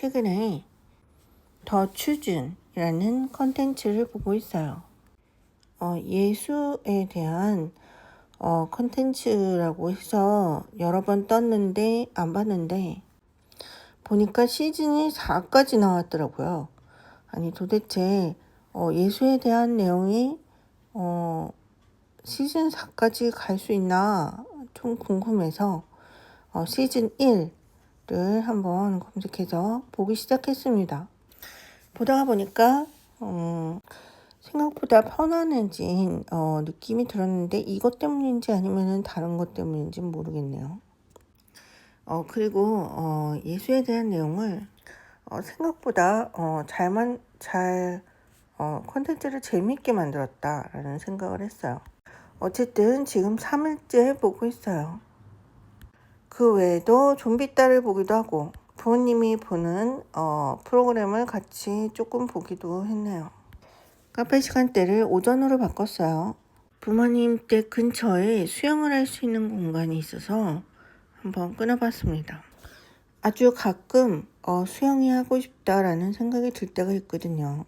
최근에 더 추준이라는 컨텐츠를 보고 있어요. 어, 예수에 대한 어, 컨텐츠라고 해서 여러 번 떴는데 안 봤는데 보니까 시즌이 4까지 나왔더라고요. 아니 도대체 어, 예수에 대한 내용이 어, 시즌 4까지 갈 수 있나 좀 궁금해서 어, 시즌 1 을 한번 검색해서 보기 시작했습니다. 보다가 보니까 어, 생각보다 편안해진 어, 느낌이 들었는데 이것 때문인지 아니면 다른 것 때문인지 모르겠네요. 어, 그리고 어, 예수에 대한 내용을 어, 생각보다 어, 잘만 잘 어, 컨텐츠를 재미있게 만들었다라는 생각을 했어요. 어쨌든 지금 3일째 보고 있어요. 그 외에도 좀비 딸을 보기도 하고 부모님이 보는 어, 프로그램을 같이 조금 보기도 했네요. 카페 시간대를 오전으로 바꿨어요. 부모님 댁 근처에 수영을 할 수 있는 공간이 있어서 한번 끊어봤습니다. 아주 가끔 어, 수영이 하고 싶다라는 생각이 들 때가 있거든요.